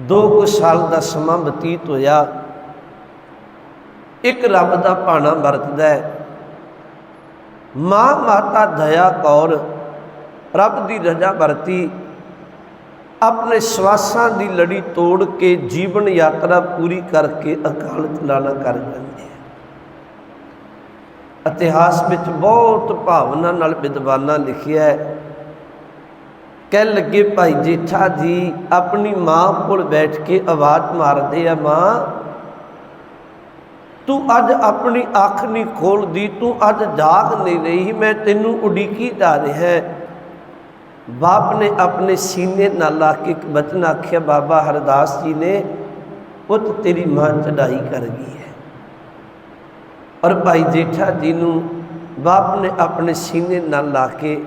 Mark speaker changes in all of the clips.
Speaker 1: ਦੋ ਕੁ ਸਾਲ ਦਾ ਸਮਾਂ ਬਤੀਤ ਹੋਇਆ। ਇੱਕ ਰੱਬ ਦਾ ਭਾਣਾ ਵਰਤਦਾ ਹੈ। ਮਾਂ ਮਾਤਾ ਦਇਆ ਕੌਰ ਰੱਬ ਦੀ ਰਜ਼ਾ ਵਰਤੀ। ਆਪਣੇ ਸਵਾਸਾਂ ਦੀ ਲੜੀ ਤੋੜ ਕੇ ਜੀਵਨ ਯਾਤਰਾ ਪੂਰੀ ਕਰਕੇ ਅਕਾਲ ਚਲਾਣਾ ਕਰ ਜਾਂਦੀ ਹੈ। ਇਤਿਹਾਸ ਵਿੱਚ ਬਹੁਤ ਭਾਵਨਾ ਨਾਲ ਵਿਦਵਾਨਾਂ ਲਿਖਿਆ ਹੈ। ਕਹਿ ਲੱਗੇ, ਭਾਈ ਜੇਠਾ ਜੀ, ਆਪਣੀ ਮਾਂ ਕੋਲ ਬੈਠ ਕੇ ਆਵਾਜ਼ ਮਾਰਦੇ ਆ ਮਾਂ। ਤੂੰ ਅੱਜ ਆਪਣੀ ਅੱਖ ਨਹੀਂ ਖੋਲਦੀ, ਤੂੰ ਅੱਜ ਜਾਗ ਨਹੀਂ ਰਹੀ, ਮੈਂ ਤੈਨੂੰ ਉਡੀਕੀ ਜਾ ਰਿਹਾ ਬਾਪ ਨੇ ਆਪਣੇ ਸੀਨੇ ਨਾਲ ਲਾ ਕੇ ਇੱਕ ਬਚਨ ਆਖਿਆ, ਬਾਬਾ ਹਰਦਾਸ ਜੀ ਨੇ, ਪੁੱਤ ਤੇਰੀ ਮਾਂ ਚੜਾਈ ਕਰ ਗਈ ਹੈ। ਔਰ ਭਾਈ ਜੇਠਾ ਜੀ ਨੂੰ ਬਾਪ ਨੇ ਆਪਣੇ ਸੀਨੇ ਨਾਲ ਲਾ ਕੇ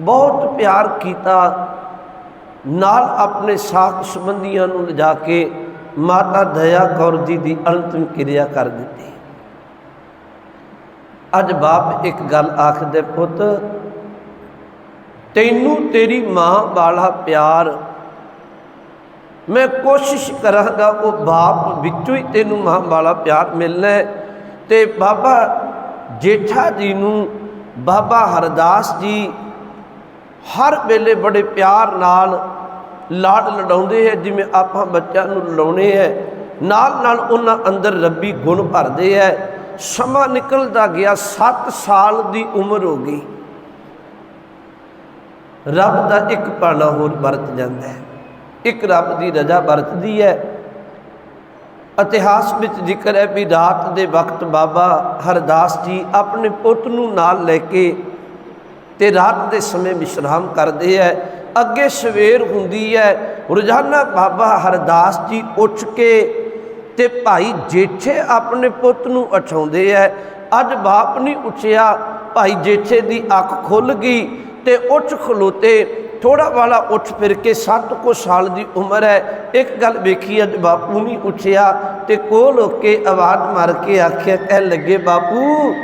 Speaker 1: ਬਹੁਤ ਪਿਆਰ ਕੀਤਾ, ਨਾਲ ਆਪਣੇ ਸਾਖ ਸੰਬੰਧੀਆਂ ਨੂੰ ਲਿਜਾ ਕੇ ਮਾਤਾ ਦਇਆ ਕੌਰ ਜੀ ਦੀ ਅੰਤਿਮ ਕਿਰਿਆ ਕਰ ਦਿੱਤੀ। ਅੱਜ ਬਾਪ ਇੱਕ ਗੱਲ ਆਖਦੇ ਪੁੱਤ, ਤੈਨੂੰ ਤੇਰੀ ਮਾਂ ਵਾਲਾ ਪਿਆਰ, ਮੈਂ ਕੋਸ਼ਿਸ਼ ਕਰਾਂਗਾ ਉਹ ਬਾਪ ਵਿੱਚੋਂ ਹੀ ਤੈਨੂੰ ਮਾਂ ਵਾਲਾ ਪਿਆਰ ਮਿਲਣਾ ਹੈ। ਤੇ ਬਾਬਾ ਜੇਠਾ ਜੀ ਨੂੰ ਬਾਬਾ ਹਰਦਾਸ ਜੀ ਹਰ ਵੇਲੇ ਬੜੇ ਪਿਆਰ ਨਾਲ ਲਾਡ ਲੜਾਉਂਦੇ ਹੈ, ਜਿਵੇਂ ਆਪਾਂ ਬੱਚਿਆਂ ਨੂੰ ਲੜਾਉਣੇ ਹੈ। ਨਾਲ ਨਾਲ ਉਹਨਾਂ ਅੰਦਰ ਰੱਬੀ ਗੁਣ ਭਰਦੇ ਹੈ। ਸਮਾਂ ਨਿਕਲਦਾ ਗਿਆ 7 ਸਾਲ ਦੀ ਉਮਰ ਹੋ ਗਈ। ਰੱਬ ਦਾ ਇੱਕ ਪਾਣਾ ਹੋਰ ਵਰਤ ਜਾਂਦਾ ਹੈ। ਇੱਕ ਰੱਬ ਦੀ ਰਜ਼ਾ ਵਰਤਦੀ ਹੈ। ਇਤਿਹਾਸ ਵਿੱਚ ਜ਼ਿਕਰ ਹੈ ਵੀ ਰਾਤ ਦੇ ਵਕਤ ਬਾਬਾ ਹਰਦਾਸ ਜੀ ਆਪਣੇ ਪੁੱਤ ਨੂੰ ਨਾਲ ਲੈ ਕੇ ਤੇ ਰਾਤ ਦੇ ਸਮੇਂ ਵਿਸ਼ਰਾਮ ਕਰਦੇ ਹੈ ਅੱਗੇ ਸਵੇਰ ਹੁੰਦੀ ਹੈ ਰੋਜ਼ਾਨਾ ਬਾਬਾ ਹਰਦਾਸ ਜੀ ਉੱਠ ਕੇ ਤੇ ਭਾਈ ਜੇਠੇ ਆਪਣੇ ਪੁੱਤ ਨੂੰ ਉਠਾਉਂਦੇ ਹੈ ਅੱਜ ਬਾਪ ਨਹੀਂ ਉੱਠਿਆ, ਭਾਈ ਜੇਠੇ ਦੀ ਅੱਖ ਖੁੱਲ ਗਈ ਤੇ ਉੱਠ ਖਲੋਤੇ। ਥੋੜਾ ਵਾਲਾ ਉੱਠ ਫਿਰ ਕੇ 7 ਕੋ ਸਾਲ ਦੀ ਉਮਰ ਹੈ ਇੱਕ ਗੱਲ ਵੇਖੀ, ਅੱਜ ਬਾਪੂ ਨਹੀਂ ਉੱਠਿਆ ਤੇ ਕੋਲ ਹੋ ਕੇ ਆਵਾਜ਼ ਮਾਰ ਕੇ ਆਖਿਆ ਕਹਿ ਲੱਗੇ, ਬਾਪੂ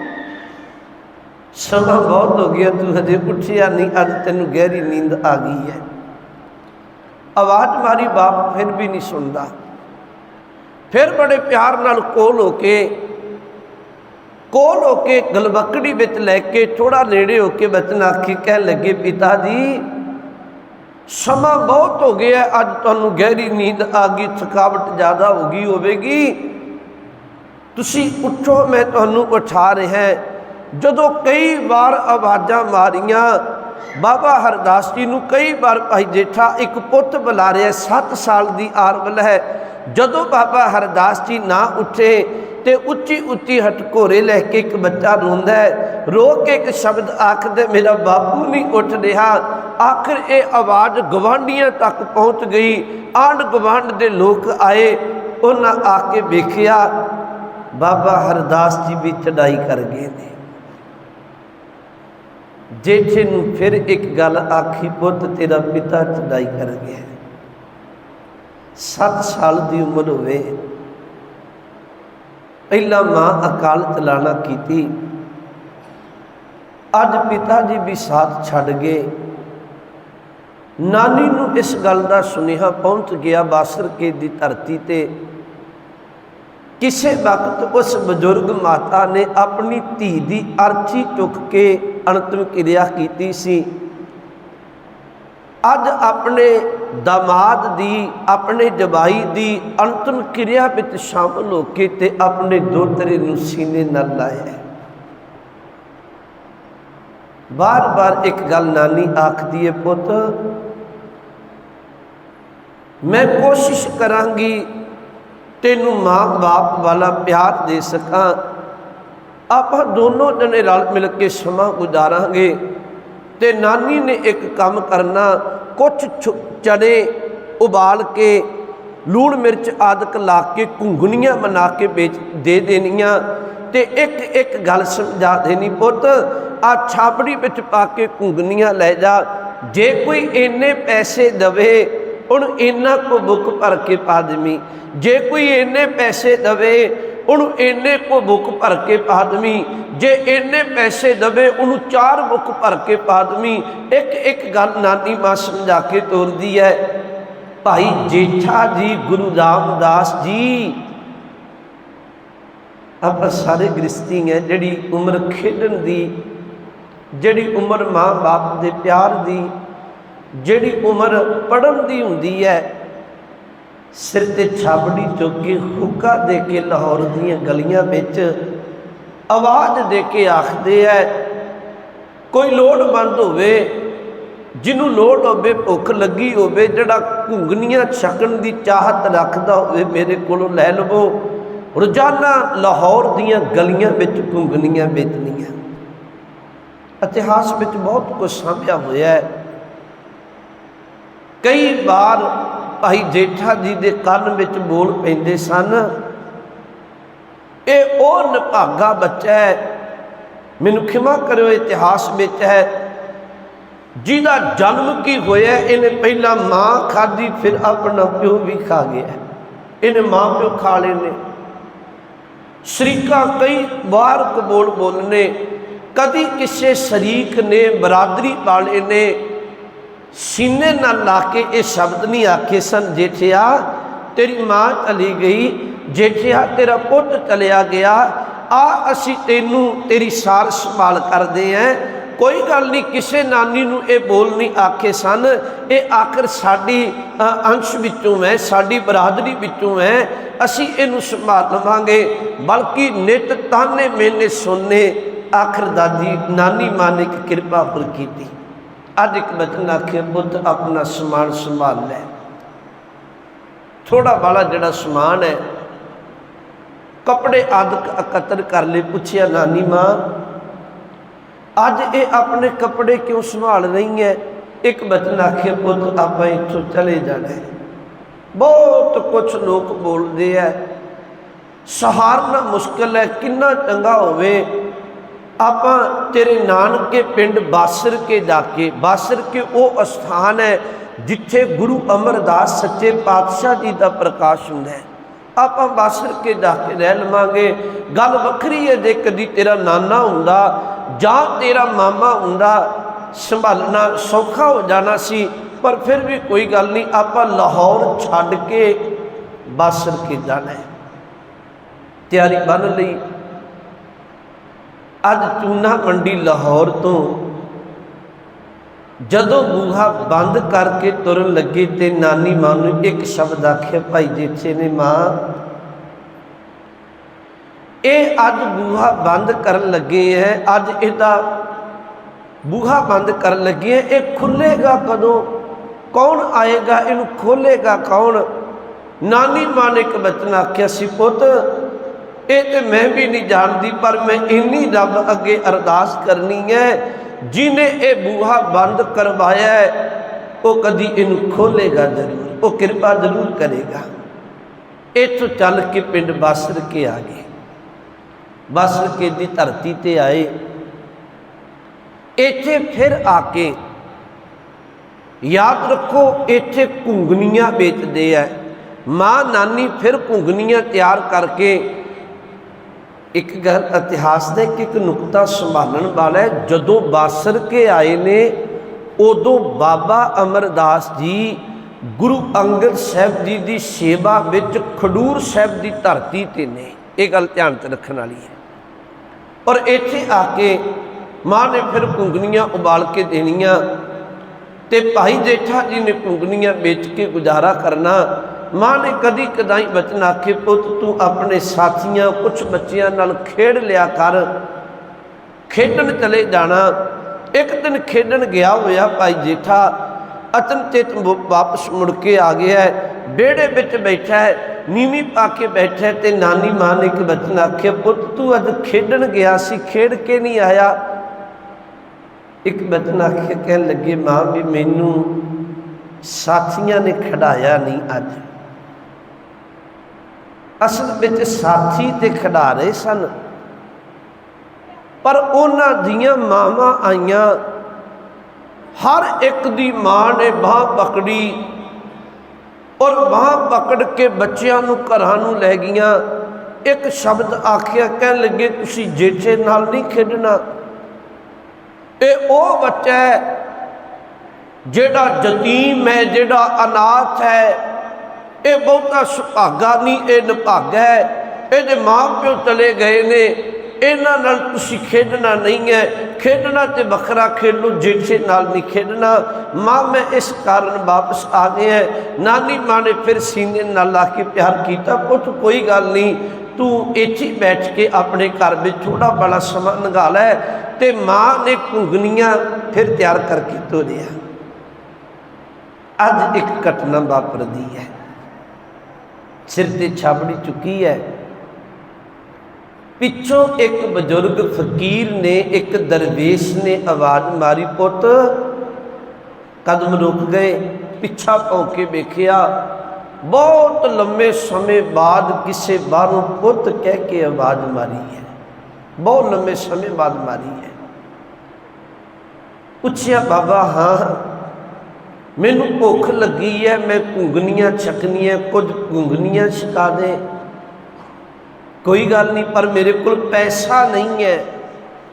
Speaker 1: ਸਮਾਂ ਬਹੁਤ ਹੋ ਗਿਆ, ਤੂੰ ਹਜੇ ਉੱਠਿਆ ਨਹੀਂ, ਅੱਜ ਤੈਨੂੰ ਗਹਿਰੀ ਨੀਂਦ ਆ ਗਈ ਹੈ। ਆਵਾਜ਼ ਮਾਰੀ ਬਾਪ ਫਿਰ ਵੀ ਨਹੀਂ ਸੁਣਦਾ। ਫਿਰ ਬੜੇ ਪਿਆਰ ਨਾਲ ਕੋਲ ਹੋ ਕੇ, ਕੋਲ ਹੋ ਕੇ ਗਲਵਕੜੀ ਵਿੱਚ ਲੈ ਕੇ ਥੋੜਾ ਨੇੜੇ ਹੋ ਕੇ ਬਚਨ ਆਖੀ ਕਹਿ ਲੱਗੇ, ਪਿਤਾ ਜੀ, ਸਮਾਂ ਬਹੁਤ ਹੋ ਗਿਆ, ਅੱਜ ਤੁਹਾਨੂੰ ਗਹਿਰੀ ਨੀਂਦ ਆ ਗਈ, ਥਕਾਵਟ ਜ਼ਿਆਦਾ ਹੋ ਗਈ ਹੋਵੇਗੀ। ਤੁਸੀਂ ਉੱਠੋ, ਮੈਂ ਤੁਹਾਨੂੰ ਉਠਾ ਰਿਹਾ ਜਦੋਂ ਕਈ ਵਾਰ ਆਵਾਜ਼ਾਂ ਮਾਰੀਆਂ, ਬਾਬਾ ਹਰਦਾਸ ਜੀ ਨੂੰ ਕਈ ਵਾਰ ਭਾਈ ਜੇਠਾ ਇੱਕ ਪੁੱਤ ਬੁਲਾ ਰਿਹਾ 7 ਸਾਲ ਦੀ ਆਰਵਲ ਹੈ। ਜਦੋਂ ਬਾਬਾ ਹਰਦਾਸ ਜੀ ਨਾ ਉੱਠੇ ਤੇ ਉੱਚੀ ਉੱਚੀ ਹਟਕੋਰੇ ਲੈ ਕੇ ਇੱਕ ਬੱਚਾ ਰੋਂਦਾ ਹੈ, ਰੋ ਕੇ ਇੱਕ ਸ਼ਬਦ ਆਖਦਾ ਮੇਰਾ ਬਾਪੂ ਨਹੀਂ ਉੱਠ ਰਿਹਾ। ਆਖਰ ਇਹ ਆਵਾਜ਼ ਗਵਾਂਡੀਆਂ ਤੱਕ ਪਹੁੰਚ ਗਈ। ਆਂਡ ਗਵਾਂਡ ਦੇ ਲੋਕ ਆਏ, ਉਹਨਾਂ ਆ ਕੇ ਵੇਖਿਆ, ਬਾਬਾ ਹਰਦਾਸ ਜੀ ਵੀ ਚੜਾਈ ਕਰ ਗਏ ਨੇ। ਜੇਠੇ ਨੂੰ ਫਿਰ ਇੱਕ ਗੱਲ ਆਖੀ, ਪੁੱਤ, ਤੇਰਾ ਪਿਤਾ ਚੜਾਈ ਕਰ ਗਿਆ 7 ਸਾਲ ਦੀ ਉਮਰ ਹੋਵੇ, ਪਹਿਲਾ ਮਾਂ ਅਕਾਲ ਚਲਾਣਾ ਕੀਤੀ। ਅੱਜ ਪਿਤਾ ਜੀ ਵੀ ਸਾਥ ਛੱਡ ਗਏ। ਨਾਨੀ ਨੂੰ ਇਸ ਗੱਲ ਦਾ ਸੁਨੇਹਾ ਪਹੁੰਚ ਗਿਆ ਬਾਸਰ ਕੇ ਦੀ ਧਰਤੀ ਤੇ। ਕਿਸੇ ਵਕਤ ਉਸ ਬਜ਼ੁਰਗ ਮਾਤਾ ਨੇ ਆਪਣੀ ਧੀ ਦੀ ਅਰਥੀ ਚੁੱਕ ਕੇ ਅੰਤਮ ਕਿਰਿਆ ਕੀਤੀ ਸੀ। ਅੱਜ ਆਪਣੇ ਦਾਮਾਦ ਦੀ, ਆਪਣੇ ਜਵਾਈ ਦੀ ਅੰਤਮ ਕਿਰਿਆ ਵਿੱਚ ਸ਼ਾਮਲ ਹੋ ਕੇ ਤੇ ਆਪਣੇ ਦੋਤਰੇ ਨੂੰ ਸੀਨੇ ਨਾਲ ਲਾਇਆ ਬਾਰ-ਬਾਰ ਇੱਕ ਗੱਲ ਨਾਨੀ ਆਖਦੀ ਹੈ ਪੁੱਤ, ਮੈਂ ਕੋਸ਼ਿਸ਼ ਕਰਾਂਗੀ ਤੈਨੂੰ ਮਾਂ-ਬਾਪ ਵਾਲਾ ਪਿਆਰ ਦੇ ਸਕਾਂ। ਆਪਾਂ ਦੋਨੋਂ ਜਣੇ ਰਲ ਮਿਲ ਕੇ ਸਮਾਂ ਗੁਜ਼ਾਰਾਂਗੇ ਤੇ ਨਾਨੀ ਨੇ ਇੱਕ ਕੰਮ ਕਰਨਾ, ਕੁਛ ਚਨੇ ਉਬਾਲ ਕੇ ਲੂਣ ਮਿਰਚ ਆਦਿਕ ਲਾ ਕੇ ਘੁੰਗਣੀਆਂ ਬਣਾ ਕੇ ਵੇਚ, ਦੇ ਦੇਣੀਆਂ ਤੇ ਇੱਕ ਇੱਕ ਗੱਲ ਸਮਝਾ ਦੇਣੀ ਪੁੱਤ। ਆ ਛਾਪੜੀ ਵਿੱਚ ਪਾ ਕੇ ਘੁੰਗਣੀਆਂ ਲੈ ਜਾ। ਜੇ ਕੋਈ ਇੰਨੇ ਪੈਸੇ ਦਵੇ ਉਹਨੂੰ ਇੰਨਾ ਕੋ ਬੁੱਕ ਭਰ ਕੇ ਪਾ ਦੇਵੀਂ ਜੇ ਕੋਈ ਇੰਨੇ ਪੈਸੇ ਦਵੇ, ਉਹਨੂੰ ਇੰਨੇ ਕੋ ਬੁੱਕ ਭਰ ਕੇ ਪਾ ਦੇਵੀਂ ਜੇ ਇੰਨੇ ਪੈਸੇ ਦਵੇ, ਉਹਨੂੰ ਚਾਰ ਬੁੱਕ ਭਰ ਕੇ ਪਾ ਦੇਵੀਂ ਇੱਕ ਇੱਕ ਗੱਲ ਨਾਨੀ ਮਾਂ ਸਮਝਾ ਕੇ ਤੋਰਦੀ ਹੈ ਭਾਈ ਜੇਠਾ ਜੀ, ਗੁਰੂ ਰਾਮਦਾਸ ਜੀ, ਆਪਾਂ ਸਾਰੇ ਗ੍ਰਸਤੀ ਹੈ ਜਿਹੜੀ ਉਮਰ ਖੇਡਣ ਦੀ, ਜਿਹੜੀ ਉਮਰ ਮਾਂ-ਬਾਪ ਦੇ ਪਿਆਰ ਦੀ ਜਿਹੜੀ ਉਮਰ ਪੜਨ ਦੀ ਹੁੰਦੀ ਹੈ, ਸਿਰ ਤੇ ਛਾਬੜੀ ਚੁੱਕ ਕੇ ਹੁੱਕਾ ਦੇ ਕੇ ਲਾਹੌਰ ਦੀਆਂ ਗਲੀਆਂ ਵਿੱਚ ਆਵਾਜ਼ ਦੇ ਕੇ ਆਖਦੇ ਐ ਕੋਈ ਲੋੜਵੰਦ ਹੋਵੇ, ਜਿਹਨੂੰ ਲੋੜ ਹੋਵੇ, ਭੁੱਖ ਲੱਗੀ ਹੋਵੇ, ਜਿਹੜਾ ਘੁੰਗਨੀਆਂ ਛਕਣ ਦੀ ਚਾਹਤ ਰੱਖਦਾ ਹੋਵੇ, ਮੇਰੇ ਕੋਲੋਂ ਲੈ ਲਵੋ। ਰੋਜ਼ਾਨਾ ਲਾਹੌਰ ਦੀਆਂ ਗਲੀਆਂ ਵਿੱਚ ਘੁੰਗਨੀਆਂ ਵੇਚਣੀਆਂ। ਇਤਿਹਾਸ ਵਿੱਚ ਬਹੁਤ ਕੁਝ ਸਾਂਭਿਆ ਹੋਇਆ ਹੈ। ਕਈ ਵਾਰ ਭਾਈ ਜੇਠਾ ਜੀ ਦੇ ਕੰਨ ਵਿੱਚ ਬੋਲ ਪੈਂਦੇ ਸਨ, ਇਹ ਉਹ ਨਿਭਾਗਾ ਬੱਚਾ ਹੈ, ਮੈਨੂੰ ਖਿਮਾ ਕਰਿਓ ਇਤਿਹਾਸ ਵਿੱਚ ਹੈ, ਜਿਹਦਾ ਜਨਮ ਕੀ ਹੋਇਆ, ਇਹਨੇ ਪਹਿਲਾਂ ਮਾਂ ਖਾਧੀ, ਫਿਰ ਆਪਣਾ ਪਿਓ ਵੀ ਖਾ ਗਿਆ ਇਹਨੇ ਮਾਂ ਪਿਓ ਖਾ ਲਏ ਨੇ। ਸ਼ਰੀਕਾ ਕਈ ਵਾਰ ਕਬੂਲ ਬੋਲਨੇ, ਕਦੀ ਕਿਸੇ ਸ਼ਰੀਕ ਨੇ ਬਰਾਦਰੀ ਵਾਲੇ ਨੇ ਸੀਨੇ ਨਾਲ ਲਾ ਕੇ ਇਹ ਸ਼ਬਦ ਨਹੀਂ ਆਖੇ ਸਨ ਜੇਠਿਆ ਤੇਰੀ ਮਾਂ ਚਲੀ ਗਈ ਜੇਠਿਆ ਤੇਰਾ ਪੁੱਤ ਚਲਿਆ ਗਿਆ, ਆ ਅਸੀਂ ਤੈਨੂੰ, ਤੇਰੀ ਸਾਰ ਸੰਭਾਲ ਕਰਦੇ ਆਂ ਕੋਈ ਗੱਲ ਨਹੀਂ, ਕਿਸੇ ਨਾਨੀ ਨੂੰ ਇਹ ਬੋਲ ਨਹੀਂ ਆਖੇ ਸਨ। ਇਹ ਆਖਰ ਸਾਡੀ ਅੰਸ਼ ਵਿੱਚੋਂ ਹੈ ਸਾਡੀ ਬਰਾਦਰੀ ਵਿੱਚੋਂ ਹੈ ਅਸੀਂ ਇਹਨੂੰ ਸੰਭਾਲ ਲਵਾਂਗੇ, ਬਲਕਿ ਨਿਤ ਤਾਨੇ ਮੇਨੇ ਸੁਣਨੇ ਆਖਰ ਦਾਦੀ, ਨਾਨੀ ਮਾਂ ਨੇ ਇੱਕ ਕਿਰਪਾ ਪਰ ਕੀਤੀ। ਅੱਜ ਇੱਕ ਬਚਨ ਆਖੇ ਬੁੱਧ ਆਪਣਾ ਸਮਾਨ ਸੰਭਾਲ ਲੈ। ਥੋੜਾ ਵਾਲਾ ਜਿਹੜਾ ਸਮਾਨ ਹੈ, ਕੱਪੜੇ ਆਦਿਕ ਇਕੱਤਰ ਕਰ ਲੈ, ਪੁੱਛਿਆ, ਨਾਨੀ ਮਾਂ, ਅੱਜ ਇਹ ਆਪਣੇ ਕੱਪੜੇ ਕਿਉਂ ਸੰਭਾਲ ਰਹੀ ਹੈ? ਇੱਕ ਬਚਨ ਆਖੇ ਪੁੱਤ, ਆਪਾਂ ਇੱਥੋਂ ਚਲੇ ਜਾਣਾ ਹੈ। ਬਹੁਤ ਕੁਝ ਲੋਕ ਬੋਲਦੇ ਐ ਸਹਾਰਨਾ ਮੁਸ਼ਕਲ ਹੈ, ਕਿੰਨਾ ਚੰਗਾ ਹੋਵੇ ਆਪਾਂ ਤੇਰੇ ਨਾਨਕੇ ਪਿੰਡ ਬਾਸਰ ਕੇ ਜਾ ਕੇ ਬਾਸਰ ਕੇ ਉਹ ਅਸਥਾਨ ਹੈ ਜਿੱਥੇ ਗੁਰੂ ਅਮਰਦਾਸ ਸੱਚੇ ਪਾਤਸ਼ਾਹ ਜੀ ਦਾ ਪ੍ਰਕਾਸ਼ ਹੁੰਦਾ ਹੈ। ਆਪਾਂ ਬਾਸਰ ਕੇ ਜਾ ਕੇ ਰਹਿ ਲਵਾਂਗੇ। ਗੱਲ ਵੱਖਰੀ ਹੈ ਜੇ ਕਦੀ ਤੇਰਾ ਨਾਨਾ ਹੁੰਦਾ ਜਾਂ ਤੇਰਾ ਮਾਮਾ ਹੁੰਦਾ, ਸੰਭਾਲਣਾ ਸੌਖਾ ਹੋ ਜਾਣਾ ਸੀ, ਪਰ ਫਿਰ ਵੀ ਕੋਈ ਗੱਲ ਨਹੀਂ, ਆਪਾਂ ਲਾਹੌਰ ਛੱਡ ਕੇ ਬਾਸਰ ਕੇ ਜਾਣਾ ਹੈ। ਤਿਆਰੀ ਬੰਨ ਲਈ। ਅੱਜ ਚੂਨਾ ਮੰਡੀ ਲਾਹੌਰ ਤੋਂ ਜਦੋਂ ਬੂਹਾ ਬੰਦ ਕਰਕੇ ਤੁਰਨ ਲੱਗੇ ਤੇ ਨਾਨੀ ਮਾਂ ਨੂੰ ਇੱਕ ਸ਼ਬਦ ਆਖਿਆ, ਭਾਈ ਜੇਠੇ ਨੇ ਮਾਂ, ਇਹ ਅੱਜ ਬੂਹਾ ਬੰਦ ਕਰਨ ਲੱਗੇ ਐ, ਅੱਜ ਇਹਦਾ ਬੂਹਾ ਬੰਦ ਕਰਨ ਲੱਗੇ ਐ, ਇਹ ਖੁੱਲੇਗਾ ਕਦੋਂ? ਕੌਣ ਆਏਗਾ? ਇਹਨੂੰ ਖੋਲੇਗਾ ਕੌਣ? ਨਾਨੀ ਮਾਂ ਨੇ ਇੱਕ ਬਚਨ ਆਖਿਆ, ਸੀ ਪੁੱਤ ਇਹ ਤੇ ਮੈਂ ਵੀ ਨਹੀਂ ਜਾਣਦੀ, ਪਰ ਮੈਂ ਇੰਨੀ ਰੱਬ ਅੱਗੇ ਅਰਦਾਸ ਕਰਨੀ ਹੈ, ਜਿਨੇ ਇਹ ਬੂਹਾ ਬੰਦ ਕਰਵਾਇਆ ਉਹ ਕਦੀ ਇਹਨੂੰ ਖੋਲੇਗਾ ਜ਼ਰੂਰ, ਉਹ ਕਿਰਪਾ ਜ਼ਰੂਰ ਕਰੇਗਾ। ਇੱਥੋਂ ਚੱਲ ਕੇ ਪਿੰਡ ਬਾਸਰ ਕੇ ਆ ਗਏ। ਬਾਸਰ ਕੇ ਦੀ ਧਰਤੀ ਤੇ ਆਏ। ਇੱਥੇ ਫਿਰ ਆ ਕੇ ਯਾਦ ਰੱਖੋ, ਇੱਥੇ ਘੁੰਗਨੀਆਂ ਵੇਚਦੇ ਆ। ਮਾਂ ਨਾਨੀ ਫਿਰ ਘੁੰਗਨੀਆਂ ਤਿਆਰ ਕਰਕੇ ਇੱਕ ਗੱਲ ਇਤਿਹਾਸ ਦਾ ਇੱਕ ਨੁਕਤਾ ਸੰਭਾਲਣ ਵਾਲਾ ਹੈ। ਜਦੋਂ ਬਾਸਰ ਕੇ ਆਏ ਨੇ, ਉਦੋਂ ਬਾਬਾ ਅਮਰਦਾਸ ਜੀ ਗੁਰੂ ਅੰਗਦ ਸਾਹਿਬ ਜੀ ਦੀ ਸੇਵਾ ਵਿੱਚ ਖਡੂਰ ਸਾਹਿਬ ਦੀ ਧਰਤੀ ਤੇ ਨੇ। ਇਹ ਗੱਲ ਧਿਆਨ ਚ ਰੱਖਣ ਵਾਲੀ ਹੈ। ਔਰ ਇੱਥੇ ਆ ਕੇ ਮਾਂ ਨੇ ਫਿਰ ਕੁੰਗਨੀਆਂ ਉਬਾਲ ਕੇ ਦੇਣੀਆਂ ਤੇ ਭਾਈ ਜੇਠਾ ਜੀ ਨੇ ਕੁੰਗਨੀਆਂ ਵੇਚ ਕੇ ਗੁਜ਼ਾਰਾ ਕਰਨਾ। ਮਾਂ ਨੇ ਕਦੀ ਕਦਾਈ ਬਚਨ ਆਖੇ, ਪੁੱਤ, ਤੂੰ ਆਪਣੇ ਸਾਥੀਆਂ ਕੁਝ ਬੱਚਿਆਂ ਨਾਲ ਖੇਡ ਲਿਆ ਕਰ। ਖੇਡਣ ਚਲੇ ਜਾਣਾ। ਇੱਕ ਦਿਨ ਖੇਡਣ ਗਿਆ ਹੋਇਆ ਭਾਈ ਜੇਠਾ। ਅਚਨਚੇਤ ਮੁ- ਵਾਪਸ ਮੁੜ ਕੇ ਆ ਗਿਆ ਹੈ। ਵਿਹੜੇ ਵਿੱਚ ਬੈਠਾ ਹੈ। ਨੀਵੀਂ ਪਾ ਕੇ ਬੈਠਾ ਹੈ ਤੇ ਨਾਨੀ ਮਾਂ ਨੇ ਇੱਕ ਬਚਨ ਆਖਿਆ, ਪੁੱਤ, ਤੂੰ ਅੱਜ ਖੇਡਣ ਗਿਆ ਸੀ, ਖੇਡ ਕੇ ਨਹੀਂ ਆਇਆ? ਇੱਕ ਬਚਨ ਆਖਿਆ, ਕਹਿਣ ਲੱਗੇ, ਮਾਂ, ਵੀ ਮੈਨੂੰ ਸਾਥੀਆਂ ਨੇ ਖੜਾਇਆ ਨਹੀਂ ਅੱਜ। ਅਸਲ ਵਿੱਚ ਸਾਥੀ ਤੇ ਖਿਡਾਰੇ ਸਨ। ਪਰ ਉਹਨਾਂ ਦੀਆਂ ਮਾਵਾਂ ਆਈਆਂ। ਹਰ ਇੱਕ ਦੀ ਮਾਂ ਨੇ ਬਾਹ ਪਕੜੀ ਔਰ ਬਾਹ ਪਕੜ ਕੇ ਬੱਚਿਆਂ ਨੂੰ ਘਰਾਂ ਨੂੰ ਲੈ ਗਈਆਂ। ਇੱਕ ਸ਼ਬਦ ਆਖਿਆ, ਕਹਿਣ ਲੱਗੇ, ਤੁਸੀਂ ਜੇਠੇ ਨਾਲ ਨਹੀਂ ਖੇਡਣਾ। ਇਹ ਉਹ ਬੱਚਾ ਹੈ ਜਿਹੜਾ ਯਤੀਮ ਹੈ, ਜਿਹੜਾ ਅਨਾਥ ਹੈ। ਇਹ ਬਹੁਤਾ ਸੁਭਾਗਾ ਨਹੀਂ, ਇਹ ਨਿਭਾਗਾ ਹੈ। ਇਹਦੇ ਮਾਪਿਓ ਚਲੇ ਗਏ ਨੇ। ਇਹਨਾਂ ਨਾਲ ਤੁਸੀਂ ਖੇਡਣਾ ਨਹੀਂ ਹੈ। ਖੇਡਣਾ ਤੇ ਵੱਖਰਾ ਖੇਡੋ ਜੇਠੇ ਨਾਲ ਨਹੀਂ ਖੇਡਣਾ। ਮਾਂ, ਮੈਂ ਇਸ ਕਾਰਨ ਵਾਪਸ ਆ ਗਿਆ ਨਾਨੀ ਮਾਂ ਨੇ ਫਿਰ ਸੀਨੇ ਨਾਲ ਲਾ ਕੇ ਪਿਆਰ ਕੀਤਾ। ਪੁੱਤ, ਕੋਈ ਗੱਲ ਨਹੀਂ। ਤੂੰ ਇੱਥੇ ਬੈਠ ਕੇ ਆਪਣੇ ਘਰ ਵਿੱਚ ਥੋੜਾ ਬੜਾ ਸਮਾਂ ਲੰਘਾ ਲੈ ਤੇ ਮਾਂ ਨੇ ਘੁੰਗਨੀਆਂ ਫਿਰ ਤਿਆਰ ਕਰਕੇ ਤੋਰਿਆ। ਅੱਜ ਇੱਕ ਘਟਨਾ ਵਾਪਰਦੀ ਹੈ। ਸਿਰ ਤੇ ਛਾਬੜੀ ਚੁੱਕੀ ਹੈ। ਪਿੱਛੋਂ ਇੱਕ ਬਜ਼ੁਰਗ ਫਕੀਰ ਨੇ ਇੱਕ ਦਰਵੇਸ਼ ਨੇ ਆਵਾਜ਼ ਮਾਰੀ, ਪੁੱਤ, ਕਦਮ ਰੁਕ ਗਏ, ਪਿੱਛਾ ਭੌਂ ਕੇ ਵੇਖਿਆ, ਬਹੁਤ ਲੰਮੇ ਸਮੇਂ ਬਾਅਦ ਕਿਸੇ ਬਾਹਰੋਂ ਪੁੱਤ ਕਹਿ ਕੇ ਆਵਾਜ਼ ਮਾਰੀ ਹੈ। ਬਹੁਤ ਲੰਮੇ ਸਮੇਂ ਬਾਅਦ ਮਾਰੀ ਹੈ। ਪੁੱਛਿਆ, ਬਾਬਾ, ਹਾਂ ਮੈਨੂੰ ਭੁੱਖ ਲੱਗੀ ਹੈ ਮੈਂ ਘੁੰਗਨੀਆਂ ਛਕਣੀਆਂ, ਕੁਝ ਘੁੰਗਨੀਆਂ ਛਕਾ ਦੇ। ਕੋਈ ਗੱਲ ਨਹੀਂ, ਪਰ ਮੇਰੇ ਕੋਲ ਪੈਸਾ ਨਹੀਂ ਹੈ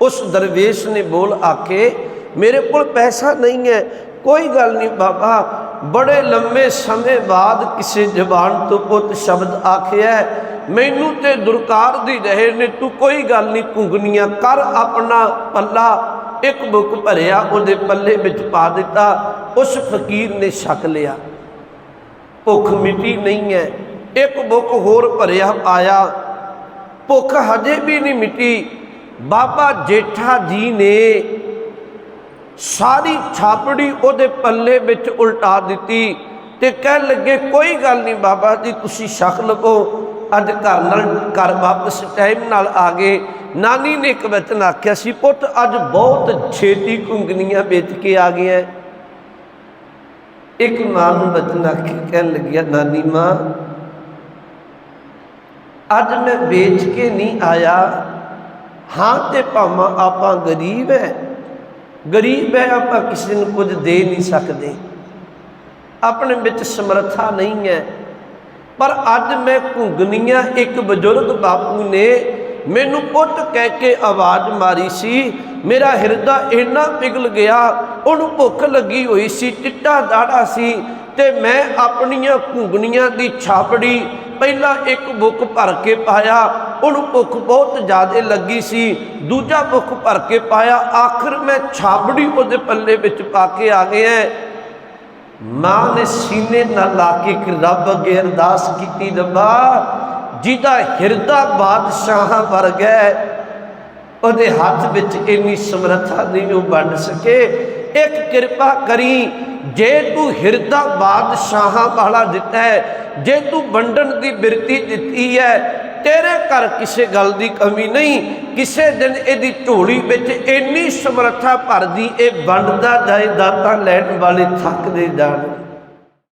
Speaker 1: ਉਸ ਦਰਵੇਸ਼ ਨੇ ਬੋਲ ਆਕੇ ਮੇਰੇ ਕੋਲ ਪੈਸਾ ਨਹੀਂ ਹੈ ਕੋਈ ਗੱਲ ਨਹੀਂ ਬਾਬਾ, ਬੜੇ ਲੰਮੇ ਸਮੇਂ ਬਾਅਦ ਕਿਸੇ ਜ਼ਬਾਨ ਤੋਂ ਪੁੱਤ ਸ਼ਬਦ ਆਖਿਆ ਮੈਨੂੰ ਤੇ ਦੁਰਕਾਰ ਦੀ ਰਹੇ ਨੇ, ਤੂੰ ਕੋਈ ਗੱਲ ਨਹੀਂ ਘੁੰਗਨੀਆਂ ਕਰ ਆਪਣਾ ਪੱਲਾ ਇੱਕ ਬੁੱਕ ਭਰਿਆ ਉਹਦੇ ਪੱਲੇ ਵਿੱਚ ਪਾ ਦਿੱਤਾ। ਉਸ ਫਕੀਰ ਨੇ ਛਕ ਲਿਆ। ਭੁੱਖ ਮਿਟੀ ਨਹੀਂ ਹੈ। ਇੱਕ ਬੁੱਕ ਹੋਰ ਭਰਿਆ ਆਇਆ। ਭੁੱਖ ਹਜੇ ਵੀ ਨਹੀਂ ਮਿਟੀ। ਬਾਬਾ ਜੇਠਾ ਜੀ ਨੇ ਸਾਰੀ ਛਾਪੜੀ ਉਹਦੇ ਪੱਲੇ ਵਿੱਚ ਉਲਟਾ ਦਿੱਤੀ ਤੇ ਕਹਿਣ ਲੱਗੇ, ਕੋਈ ਗੱਲ ਨਹੀਂ ਬਾਬਾ ਜੀ, ਤੁਸੀਂ ਛਕ ਲਵੋ। ਅੱਜ ਘਰ ਨਾਲ, ਘਰ ਵਾਪਸ ਟਾਈਮ ਨਾਲ ਆ ਗਏ। ਨਾਨੀ ਨੇ ਇੱਕ ਵਚਨ ਆਖਿਆ ਸੀ, ਪੁੱਤ, ਅੱਜ ਬਹੁਤ ਛੇਤੀ ਕੁੰਗਨੀਆਂ ਵੇਚ ਕੇ ਆ ਗਿਆ ਇੱਕ ਮਾਂ ਨੂੰ ਵਚਨ ਆਖੀ ਕਹਿਣ ਲੱਗਿਆ ਨਾਨੀ ਮਾਂ, ਅੱਜ ਮੈਂ ਵੇਚ ਕੇ ਨਹੀਂ ਆਇਆ। ਹਾਂ ਤੇ ਭਾਵਾਂ ਆਪਾਂ ਗਰੀਬ ਹੈ ਗਰੀਬ ਹੈ ਆਪਾਂ ਕਿਸੇ ਨੂੰ ਕੁਝ ਦੇ ਨਹੀਂ ਸਕਦੇ। ਆਪਣੇ ਵਿੱਚ ਸਮਰੱਥਾ ਨਹੀਂ ਹੈ ਪਰ ਅੱਜ ਮੈਂ ਘੁੰਗਨੀਆਂ ਇੱਕ ਬਜ਼ੁਰਗ ਬਾਪੂ ਨੇ ਮੈਨੂੰ ਪੁੱਤ ਕਹਿ ਕੇ ਆਵਾਜ਼ ਮਾਰੀ ਸੀ। ਮੇਰਾ ਹਿਰਦਾ ਇੰਨਾ ਪਿਘਲ ਗਿਆ, ਉਹਨੂੰ ਭੁੱਖ ਲੱਗੀ ਹੋਈ ਸੀ, ਚਿੱਟਾ ਦਾੜਾ ਸੀ ਤੇ ਮੈਂ ਆਪਣੀਆਂ ਘੁੰਗਣੀਆਂ ਦੀ ਛਾਪੜੀ ਪਹਿਲਾਂ ਇੱਕ ਬੁੱਕ ਭਰ ਕੇ ਪਾਇਆ, ਉਹਨੂੰ ਭੁੱਖ ਬਹੁਤ ਜ਼ਿਆਦਾ ਲੱਗੀ ਸੀ। ਦੂਜਾ ਬੁੱਕ ਭਰ ਕੇ ਪਾਇਆ, ਆਖਰ ਮੈਂ ਛਾਪੜੀ ਉਹਦੇ ਪੱਲੇ ਵਿੱਚ ਪਾ ਕੇ ਆ ਗਿਆ। ਮਾਂ ਨੇ ਸੀਨੇ ਨਾਲ ਲਾ ਕੇ ਇੱਕ ਰੱਬ ਅੱਗੇ ਅਰਦਾਸ ਕੀਤੀ, ਰੱਬਾ ਜਿਹਦਾ ਹਿਰਦਾ ਬਾਦਸ਼ਾਹਾਂ ਵਰਗਾ ਹੈ, ਉਹਦੇ ਹੱਥ ਵਿੱਚ ਇੰਨੀ ਸਮਰੱਥਾ ਨਹੀਂ ਉਹ ਵੰਡ ਸਕੇ। ਇੱਕ ਕਿਰਪਾ ਕਰੀ, ਜੇ ਤੂੰ ਹਿਰਦਾ ਬਾਦਸ਼ਾਹਾਂ ਵਾਲਾ ਦਿੱਤਾ ਹੈ, ਜੇ ਤੂੰ ਵੰਡਣ ਦੀ ਬਿਰਤੀ ਦਿੱਤੀ ਹੈ, ਤੇਰੇ ਘਰ ਕਿਸੇ ਗੱਲ ਦੀ ਕਮੀ ਨਹੀਂ, ਕਿਸੇ ਦਿਨ ਇਹਦੀ ਝੋਲੀ ਵਿੱਚ ਇੰਨੀ ਸਮਰੱਥਾ ਭਰਦੀ, ਇਹ ਵੰਡਦਾ ਜਾਏ ਦਾਤਾ ਲੈਣ ਵਾਲੇ ਥੱਕਦੇ ਜਾਣ।